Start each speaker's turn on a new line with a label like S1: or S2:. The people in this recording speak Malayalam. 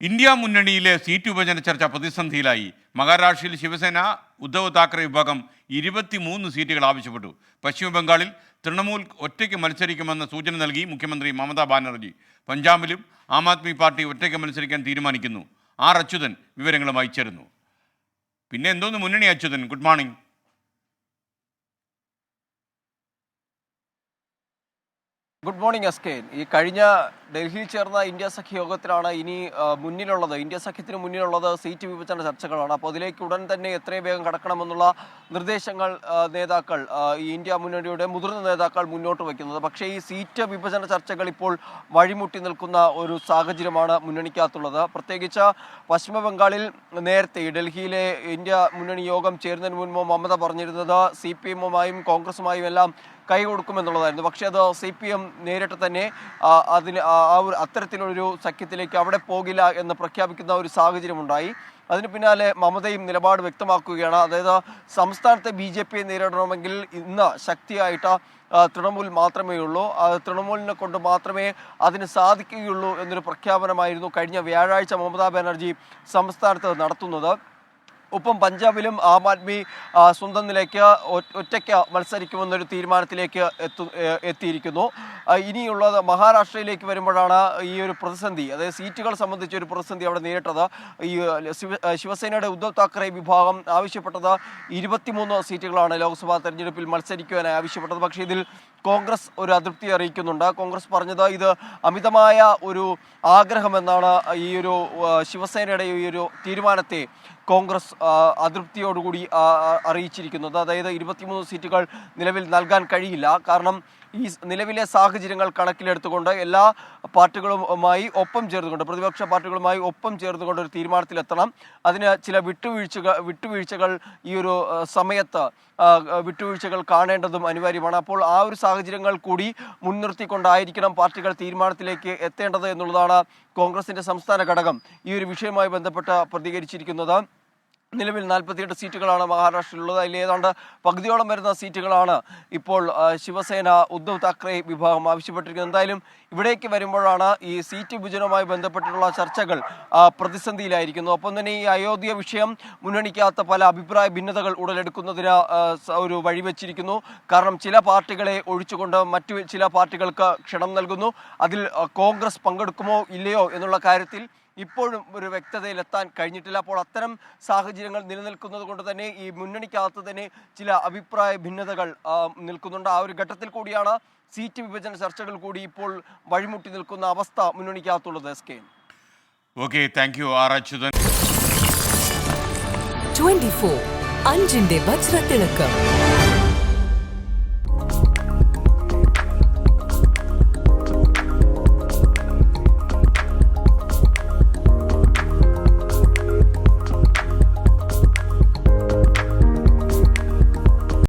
S1: ഇന്ത്യ മുന്നണിയിലെ സീറ്റ് വിഭജന ചർച്ച പ്രതിസന്ധിയിലായി. മഹാരാഷ്ട്രയിൽ ശിവസേന ഉദ്ധവ് താക്കറെ വിഭാഗം ഇരുപത്തിമൂന്ന് സീറ്റുകൾ ആവശ്യപ്പെട്ടു. പശ്ചിമ ബംഗാളിൽ തൃണമൂൽ ഒറ്റയ്ക്ക് മത്സരിക്കുമെന്ന സൂചന നൽകി മുഖ്യമന്ത്രി മമതാ ബാനർജി. പഞ്ചാബിലും ആം ആദ്മി പാർട്ടി ഒറ്റയ്ക്ക് മത്സരിക്കാൻ തീരുമാനിക്കുന്നു. ആർ അച്യുതൻ വിവരങ്ങളുമായി ചേരുന്നു. പിന്നെ എന്തോന്ന് മുന്നണി Achuthan? Good morning.
S2: Good morning K. ഈ കഴിഞ്ഞ ഡൽഹിയിൽ ചേർന്ന ഇന്ത്യ സഖ്യ യോഗത്തിലാണ് ഇനി മുന്നിലുള്ളത്. ഇന്ത്യ സഖ്യത്തിന് മുന്നിലുള്ളത് സീറ്റ് വിഭജന ചർച്ചകളാണ്. അപ്പോൾ അതിലേക്ക് ഉടൻ തന്നെ എത്രയും വേഗം കടക്കണമെന്നുള്ള നിർദ്ദേശങ്ങൾ നേതാക്കൾ ഈ ഇന്ത്യ മുന്നണിയുടെ മുതിർന്ന നേതാക്കൾ മുന്നോട്ട് വയ്ക്കുന്നത്. പക്ഷേ ഈ സീറ്റ് വിഭജന ചർച്ചകൾ ഇപ്പോൾ വഴിമുട്ടി നിൽക്കുന്ന ഒരു സാഹചര്യമാണ് മുന്നണിക്കകത്തുള്ളത്. പ്രത്യേകിച്ച് പശ്ചിമബംഗാളിൽ നേരത്തെ ഡൽഹിയിലെ ഇന്ത്യ മുന്നണി യോഗം ചേരുന്നതിന് മുൻപ് മമത പറഞ്ഞിരുന്നത് സി പി എമ്മുമായും കോൺഗ്രസുമായും എല്ലാം കൈ കൊടുക്കുമെന്നുള്ളതായിരുന്നു. പക്ഷേ അത് സി പി എം നേരിട്ട് തന്നെ അതിന് ആ ഒരു അത്തരത്തിലൊരു സഖ്യത്തിലേക്ക് അവിടെ പോകില്ല എന്ന് പ്രഖ്യാപിക്കുന്ന ഒരു സാഹചര്യമുണ്ടായി. അതിന് പിന്നാലെ മമതയും നിലപാട് വ്യക്തമാക്കുകയാണ്. അതായത് സംസ്ഥാനത്തെ ബി ജെ പിയെ നേരിടണമെങ്കിൽ ഇന്ന് ശക്തിയായിട്ട് തൃണമൂൽ മാത്രമേ ഉള്ളൂ. തൃണമൂലിനെ കൊണ്ട് മാത്രമേ അതിന് സാധിക്കുകയുള്ളൂ എന്നൊരു പ്രഖ്യാപനമായിരുന്നു കഴിഞ്ഞ വ്യാഴാഴ്ച മമതാ ബാനർജി സംസ്ഥാനത്ത് നടത്തുന്നത്. ഒപ്പം പഞ്ചാബിലും ആം ആദ്മി സ്വന്തം നിലയ്ക്ക് ഒറ്റയ്ക്ക് മത്സരിക്കുമെന്നൊരു തീരുമാനത്തിലേക്ക് എത്തു എത്തിയിരിക്കുന്നു. ഇനിയുള്ളത് മഹാരാഷ്ട്രയിലേക്ക് വരുമ്പോഴാണ് ഈ ഒരു പ്രതിസന്ധി. അതായത് സീറ്റുകൾ സംബന്ധിച്ച ഒരു പ്രതിസന്ധി അവിടെ നേരിട്ടത്. ഈ ശിവസേനയുടെ ഉദ്ധവ് താക്കറെ വിഭാഗം ആവശ്യപ്പെട്ടത് ഇരുപത്തിമൂന്ന് സീറ്റുകളാണ് ലോക്സഭാ തെരഞ്ഞെടുപ്പിൽ മത്സരിക്കുവാനായി ആവശ്യപ്പെട്ടത്. പക്ഷേ ഇതിൽ കോൺഗ്രസ് ഒരു അതൃപ്തി അറിയിക്കുന്നുണ്ട്. കോൺഗ്രസ് പറഞ്ഞത് ഇത് അമിതമായ ഒരു ആഗ്രഹമെന്നാണ് ഈ ഒരു ശിവസേനയുടെ ഈ ഒരു തീരുമാനത്തെ കോൺഗ്രസ് അതൃപ്തിയോടുകൂടി അറിയിച്ചിരിക്കുന്നത്. അതായത് ഇരുപത്തിമൂന്ന് സീറ്റുകൾ നിലവിൽ നൽകാൻ കഴിയില്ല. കാരണം ഈ നിലവിലെ സാഹചര്യങ്ങൾ കണക്കിലെടുത്തുകൊണ്ട് എല്ലാ പാർട്ടികളുമായി ഒപ്പം ചേർന്നുകൊണ്ട് പ്രതിപക്ഷ പാർട്ടികളുമായി ഒപ്പം ചേർന്നുകൊണ്ട് ഒരു തീരുമാനത്തിലെത്തണം. അതിന് ചില വിട്ടുവീഴ്ചകൾ വിട്ടുവീഴ്ചകൾ ഈ ഒരു സമയത്ത് വിട്ടുവീഴ്ചകൾ കാണേണ്ടതും അനിവാര്യമാണ്. അപ്പോൾ ആ ഒരു സാഹചര്യങ്ങൾ കൂടി മുൻനിർത്തിക്കൊണ്ടായിരിക്കണം പാർട്ടികൾ തീരുമാനത്തിലേക്ക് എത്തേണ്ടത് എന്നുള്ളതാണ് കോൺഗ്രസിന്റെ സംസ്ഥാന ഘടകം ഈ ഒരു വിഷയവുമായി ബന്ധപ്പെട്ട് പ്രതികരിച്ചിരിക്കുന്നത്. നിലവിൽ നാൽപ്പത്തിയെട്ട് സീറ്റുകളാണ് മഹാരാഷ്ട്രയിലുള്ളത്. അതിൽ ഏതാണ്ട് പകുതിയോളം വരുന്ന സീറ്റുകളാണ് ഇപ്പോൾ ശിവസേന ഉദ്ധവ് താക്കറെ വിഭാഗം ആവശ്യപ്പെട്ടിരിക്കുന്നത്. എന്തായാലും ഇവിടേക്ക് വരുമ്പോഴാണ് ഈ സീറ്റ് വിഭജനവുമായി ബന്ധപ്പെട്ടിട്ടുള്ള ചർച്ചകൾ പ്രതിസന്ധിയിലായിരിക്കുന്നു ഒപ്പം തന്നെ ഈ അയോധ്യ വിഷയം മുന്നണിക്കാത്ത പല അഭിപ്രായ ഭിന്നതകൾ ഉടലെടുക്കുന്നതിന് ഒരു വഴിവെച്ചിരിക്കുന്നു കാരണം ചില പാർട്ടികളെ ഒഴിച്ചുകൊണ്ട് മറ്റു ചില പാർട്ടികൾക്ക് ക്ഷണം നൽകുന്നു. അതിൽ കോൺഗ്രസ് പങ്കെടുക്കുമോ ഇല്ലയോ എന്നുള്ള കാര്യത്തിൽ ഇപ്പോഴും ഒരു വ്യക്തതയിലെത്താൻ കഴിഞ്ഞിട്ടില്ല. അപ്പോൾ അത്തരം സാഹചര്യങ്ങൾ നിലനിൽക്കുന്നത് കൊണ്ട് തന്നെ ഈ മുന്നണിക്കകത്ത് തന്നെ ചില അഭിപ്രായ ഭിന്നതകൾ നിൽക്കുന്നുണ്ട്. ആ ഒരു ഘട്ടത്തിൽ കൂടിയാണ് സീറ്റ് വിഭജന ചർച്ചകൾ കൂടി ഇപ്പോൾ വഴിമുട്ടി നിൽക്കുന്ന അവസ്ഥ മുന്നണിക്കകത്തുള്ളത് S K
S1: okay thank you R Achuthan.
S3: Twenty four അഞ്ചിന്റെ വജ്രത്തിളക്കം.